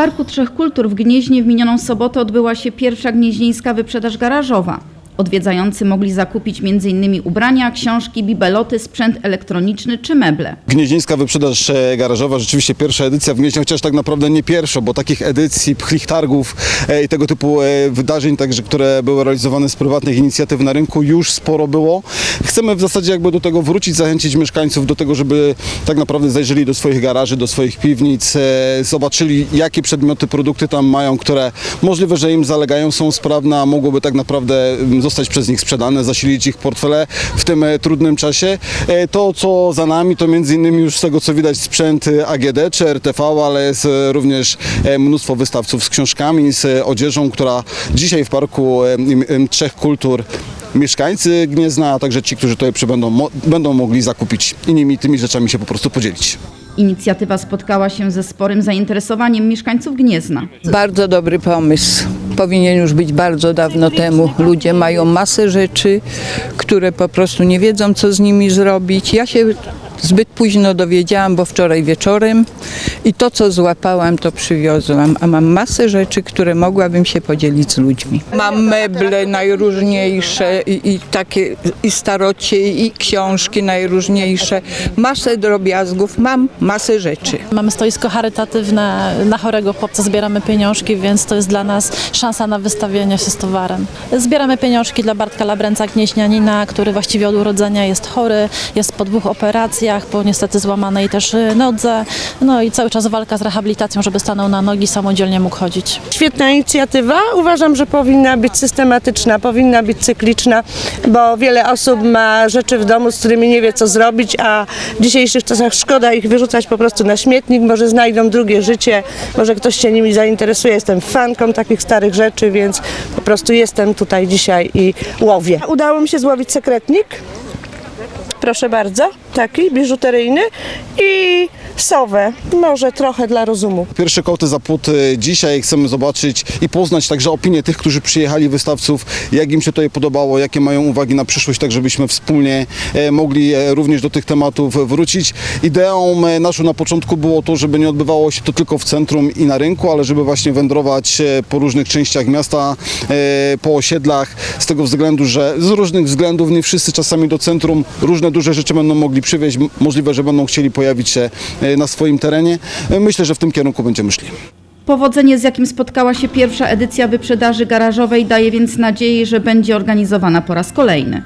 Parku Trzech Kultur w Gnieźnie w minioną sobotę odbyła się pierwsza gnieźnieńska wyprzedaż garażowa. Odwiedzający mogli zakupić m.in. ubrania, książki, bibeloty, sprzęt elektroniczny czy meble. Gnieźnieńska wyprzedaż e, garażowa, rzeczywiście pierwsza edycja w Gnieźnie, chociaż tak naprawdę nie pierwsza, bo takich edycji, pchlich targów e, i tego typu e, wydarzeń, także które były realizowane z prywatnych inicjatyw na rynku już sporo było. Chcemy w zasadzie jakby do tego wrócić, zachęcić mieszkańców do tego, żeby tak naprawdę zajrzeli do swoich garaży, do swoich piwnic, zobaczyli jakie przedmioty, produkty tam mają, które możliwe, że im zalegają, są sprawne, a mogłoby tak naprawdę mm, zostać przez nich sprzedane, zasilić ich portfele w tym e, trudnym czasie. E, To, co za nami, to między innymi już z tego, co widać, sprzęt e, AGD czy RTV, ale jest również mnóstwo wystawców z książkami, z odzieżą, która dzisiaj w Parku Trzech Kultur mieszkańcy Gniezna, a także ci, którzy tutaj przybędą, mo- będą mogli zakupić i nimi tymi rzeczami się po prostu podzielić. Inicjatywa spotkała się ze sporym zainteresowaniem mieszkańców Gniezna. Bardzo dobry pomysł. Powinien już być bardzo dawno temu. Ludzie mają masę rzeczy, które po prostu nie wiedzą, co z nimi zrobić. Ja się zbyt późno dowiedziałam, bo wczoraj wieczorem i to, co złapałam, to przywiozłam. A mam masę rzeczy, które mogłabym się podzielić z ludźmi. Mam meble najróżniejsze i, i takie i starocie, i książki najróżniejsze. Masę drobiazgów, mam masę rzeczy. Mamy stoisko charytatywne, na chorego chłopca zbieramy pieniążki, więc to jest dla nas szansa na wystawienie się z towarem. Zbieramy pieniążki dla Bartka Labręca, gnieźnianina, który właściwie od urodzenia jest chory, jest po dwóch operacjach, po niestety złamanej też y, nodze, no i cały czas walka z rehabilitacją, żeby stanął na nogi, samodzielnie mógł chodzić. Świetna inicjatywa. Uważam, że powinna być systematyczna, powinna być cykliczna, bo wiele osób ma rzeczy w domu, z którymi nie wie co zrobić, a w dzisiejszych czasach szkoda ich wyrzucać po prostu na śmietnik. Może znajdą drugie życie, może ktoś się nimi zainteresuje. Jestem fanką takich starych rzeczy, więc po prostu jestem tutaj dzisiaj i łowię. Udało mi się złowić sekretnik. Proszę bardzo, taki biżuteryjny. I sowę, może trochę dla rozumu. Pierwsze koty za płot e, dzisiaj chcemy zobaczyć i poznać także opinie tych, którzy przyjechali, wystawców, jak im się tutaj podobało, jakie mają uwagi na przyszłość, tak żebyśmy wspólnie e, mogli e, również do tych tematów wrócić. Ideą e, naszą na początku było to, żeby nie odbywało się to tylko w centrum i na rynku, ale żeby właśnie wędrować po różnych częściach miasta, po osiedlach, z tego względu, że z różnych względów nie wszyscy czasami do centrum różne duże rzeczy będą mogli przywieźć, możliwe, że będą chcieli pojawić się na swoim terenie. E, Myślę, że w tym kierunku będziemy szli. Powodzenie, z jakim spotkała się pierwsza edycja wyprzedaży garażowej, daje więc nadzieję, że będzie organizowana po raz kolejny.